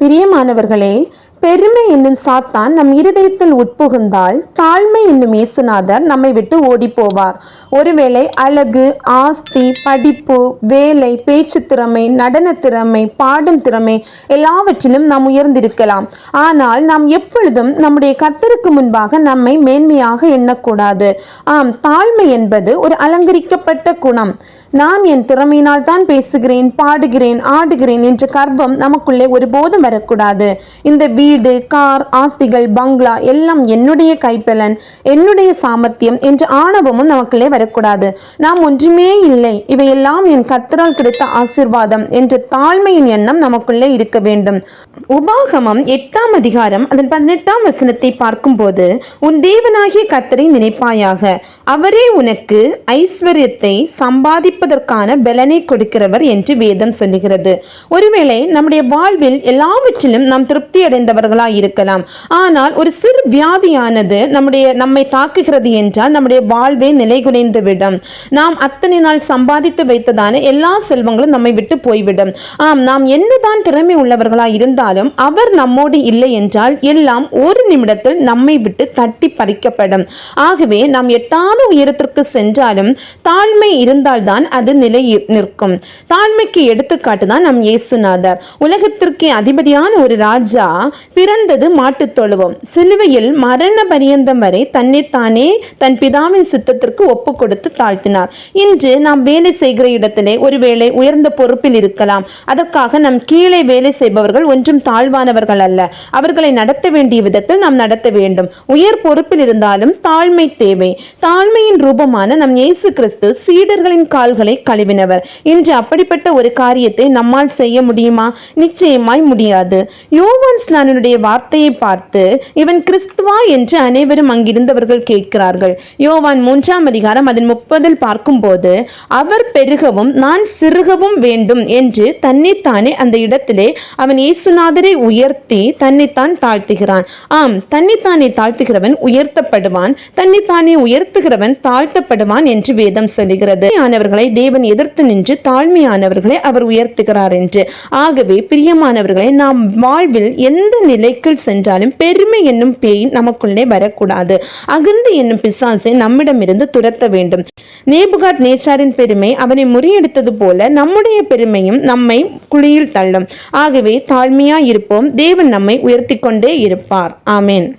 பிரியமானவர்களே பெருமை என்னும் சாத்தான் நம் இருதயத்தில் உட்புகுந்தால் தாழ்மை என்னும் இயேசுநாதர் நம்மை விட்டு ஓடி போவார் ஒருவேளை அழகு ஆஸ்தி படிப்பு வேலை பேச்சு திறமை நடன திறமை பாடும் திறமை எல்லாவற்றிலும் நாம் உயர்ந்திருக்கலாம். ஆனால் நாம் எப்பொழுதும் நம்முடைய கத்தருக்கு முன்பாக நம்மை மேன்மையாக எண்ணக்கூடாது. ஆம் தாழ்மை என்பது ஒரு அலங்கரிக்கப்பட்ட குணம். நான் என் திறமையினால் தான் பேசுகிறேன் பாடுகிறேன் ஆடுகிறேன் என்ற கர்வம் நமக்குள்ளே ஒருபோதும் வரக்கூடாது. இந்த வீடு வீடு கார் ஆஸ்திகள் பங்களா எல்லாம் என்னுடைய கைப்பலன் என்னுடைய சாமர்த்தியம் என்ற ஆணவமும் நமக்குள்ளே வரக்கூடாது. நாம் ஒன்றுமே இல்லை. இவையெல்லாம் என் கத்தரால் கிடைத்த ஆசிர்வாதம் என்ற தாழ்மையின் எண்ணம் நமக்குள்ளே இருக்க வேண்டும். உபாகமம் எட்டாம் அதிகாரம் அதன் பதினெட்டாம் வசனத்தை பார்க்கும்போது உன் தேவனாகிய கத்தரை நினைப்பாயாக. அவரே உனக்கு ஐஸ்வர்யத்தை சம்பாதிப்பதற்கான பலனை கொடுக்கிறவர் என்று வேதம் சொல்லுகிறது. ஒருவேளை நம்முடைய வாழ்வில் எல்லாவற்றிலும் நாம் திருப்தி அடைந்த அடைந்தவர்களாய் இருக்கலாம். ஆனால் ஒரு சிறு வியாதியானது நம்முடைய நம்மை தாக்குகிறது என்றால் நம்முடைய வாழ்வே நிலைகுலைந்து விடும். நாம் அத்தனை நாள் சம்பாதித்து வைத்ததான எல்லா செல்வங்களும் நம்மை விட்டு போய்விடும். ஆம் நாம் என்னதான் திறமை உள்ளவர்களாக இருந்தாலும் அவர் நம்மோடு இல்லை என்றால் எல்லாம் ஒரு நிமிடத்தில் நம்மை விட்டு தட்டி பறிக்கப்படும். ஆகவே நாம் எட்டாத உயரத்திற்கு சென்றாலும் தாழ்மை இருந்தால்தான் அது நிலை நிற்கும். தாழ்மைக்கு எடுத்துக்காட்டு தான் நம் இயேசுநாதர். உலகத்திற்கே அதிபதியான ஒரு ராஜா பிறந்தது மாட்டுத் தொழுவம். சிலுவையில் மரண பரியந்தம் வரை தன்னைத்தானே தன் பிதாவின் சித்தத்திற்கு ஒப்பு கொடுத்து தாழ்த்தினார். இன்று நாம் வேலை செய்கிற இடத்திலே ஒருவேளை உயர்ந்த பொறுப்பில் இருக்கலாம். அதற்காக நம் கீழே வேலை செய்பவர்கள் ஒன்றும் தாழ்வானவர்கள் அல்ல. அவர்களை நடத்த வேண்டிய விதத்தில் நாம் நடத்த வேண்டும். உயர் பொறுப்பில் இருந்தாலும் தாழ்மை தேவை. தாழ்மையின் ரூபமான நம் இயேசு கிறிஸ்து சீடர்களின் கால்களை கழுவினவர். இன்று அப்படிப்பட்ட ஒரு காரியத்தை நம்மால் செய்ய முடியுமா? நிச்சயமாய் முடியாது. யோவான் ஸ்நானனுடைய வார்த்தையை பார்த்து இவன் கிறிஸ்துவா? என்று அனைவரும் அங்கிருந்தவர்கள் கேட்கிறார்கள். யோவான் மூன்றாம் அதிகாரம் அதன் முப்பதில் பார்க்கும்போது அவர் பெருகவும் நான் சிறுகவும் வேண்டும் என்று தன்னைத்தானே அந்த இடத்திலே அவன் இயேசுநாதரை உயர்த்தி தன்னைத்தான் தாழ்த்துகிறான். ஆம் தன்னைத்தானே தாழ்த்துகிறவன் உயர்த்தப்படுவான் தன்னைத்தானே உயர்த்துகிறவன் தாழ்த்தப்படுவான் என்று வேதம் சொல்லுகிறது. ஆனவர்களை தேவன் எதிர்த்து நின்று தாழ்மையானவர்களை அவர் உயர்த்துகிறார் என்று. ஆகவே பிரியமானவர்களை நாம் வாழ்வில் எந்த நிலைக்குள் சென்றாலும் பெருமை என்னும் பேய் நமக்குள்ளே வரக்கூடாது. அகந்து என்னும் பிசாசை நம்மிடமிருந்து துரத்த வேண்டும். நேபுகாட் நேச்சாரின் பெருமை அவனை முறியடித்தது போல நம்முடைய பெருமையும் நம்மை குழியில் தள்ளும். ஆகவே தாழ்மையாய் இருப்போம். தேவன் நம்மை உயர்த்தி கொண்டே இருப்பார். ஆமேன்.